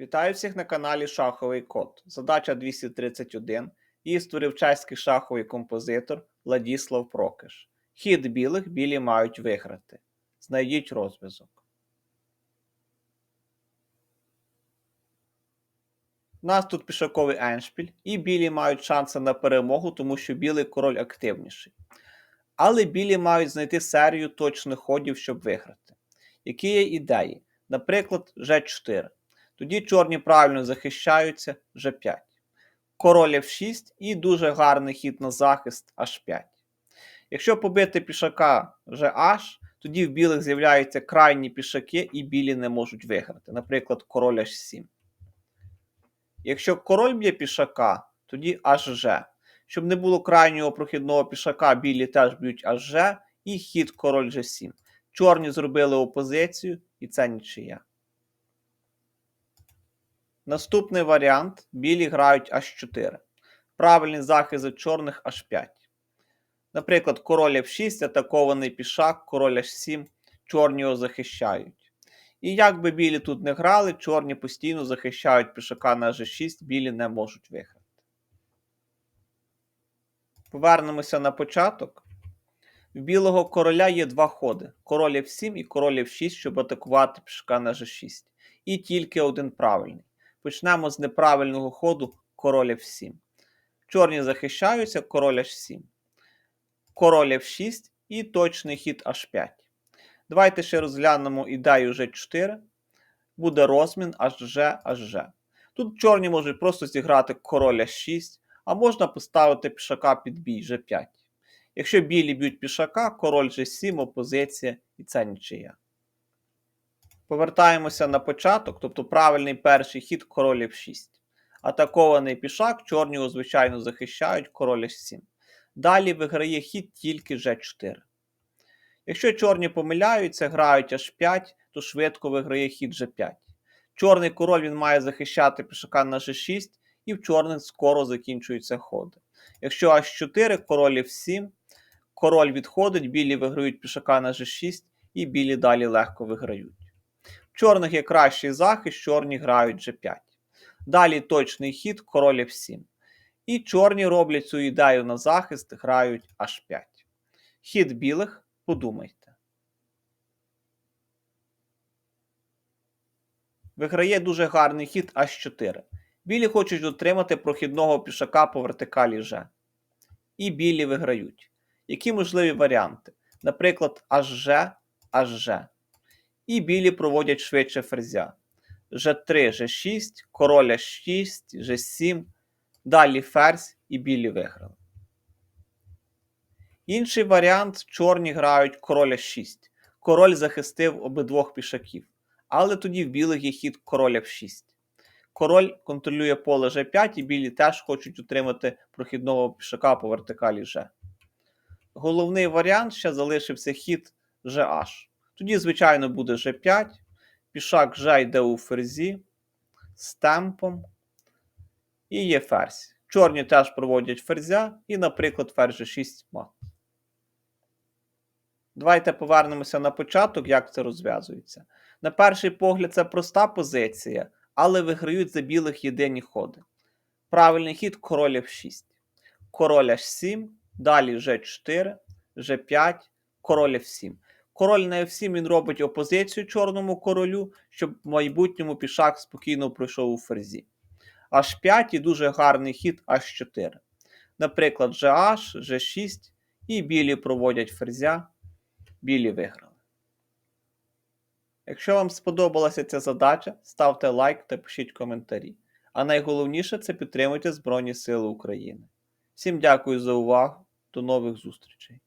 Вітаю всіх на каналі Шаховий Код. Задача 231. Її створив чеський шаховий композитор Владіслав Прокиш. Хід білих білі мають виграти. Знайдіть розв'язок. У нас тут пішаковий еншпіль, і білі мають шанси на перемогу, тому що білий король активніший. Але білі мають знайти серію точних ходів, щоб виграти. Які є ідеї? Наприклад, G4. Тоді чорні правильно захищаються G5. Король F6 і дуже гарний хід на захист H5. Якщо побити пішака GH, тоді в білих з'являються крайні пішаки і білі не можуть виграти. Наприклад, король H7. Якщо король б'є пішака, тоді HG. Щоб не було крайнього прохідного пішака, білі теж б'ють HG і хід король G7. Чорні зробили опозицію, і це нічия. Наступний варіант: білі грають H4. Правильний захист від чорних H5. Наприклад, король F6, атакований пішак, король H7, чорні його захищають. І як би білі тут не грали, чорні постійно захищають пішака на G6, білі не можуть виграти. Повернемося на початок. В білого короля є два ходи: король F7 і король F6, щоб атакувати пішака на G6. І тільки один правильний. Почнемо з неправильного ходу король F7. Чорні захищаються, король H7. Король F6 і точний хід H5. Давайте ще розглянемо ідею G4. Буде розмін HG, HG. Тут чорні можуть просто зіграти король H6, а можна поставити пішака під бій G5. Якщо білі б'ють пішака, король G7, опозиція і це нічия. Повертаємося на початок, тобто правильний перший хід король F6. Атакований пішак, чорні звичайно, захищають король H7. Далі виграє хід тільки G4. Якщо чорні помиляються, грають H5, то швидко виграє хід G5. Чорний король він має захищати пішака на G6, і в чорних скоро закінчуються ходи. Якщо H4, король F7, король відходить, білі виграють пішака на G6, і білі далі легко виграють. В чорних є кращий захист, чорні грають G5. Далі точний хід, король F7. І чорні роблять цю ідею на захист, грають H5. Хід білих, подумайте. Виграє дуже гарний хід H4. Білі хочуть отримати прохідного пішака по вертикалі G. І білі виграють. Які можливі варіанти? Наприклад, HG, HG. І білі проводять швидше ферзя. G3, G6, король H6, G7. Далі ферзь і білі виграли. Інший варіант чорні грають король H6. Король захистив обидвох пішаків. Але тоді в білих є хід король F6. Король контролює поле G5, і білі теж хочуть отримати прохідного пішака по вертикалі G. Головний варіант ще залишився хід GH. Тоді, звичайно, буде G5. Пішак G йде у ферзі з темпом. І є ферзь. Чорні теж проводять ферзя, і, наприклад, ферзь G6 мат. Давайте повернемося на початок, як це розв'язується. На перший погляд, це проста позиція, але виграють за білих єдині ходи. Правильний хід король F6. Король H7, далі G4, G5, король F7. Король на F7 він робить опозицію чорному королю, щоб в майбутньому пішак спокійно пройшов у ферзі. H5 і дуже гарний хід H4. Наприклад, GH, G6 і білі проводять ферзя, білі виграли. Якщо вам сподобалася ця задача, ставте лайк та пишіть коментарі. А найголовніше це підтримуйте Збройні Сили України. Всім дякую за увагу, до нових зустрічей!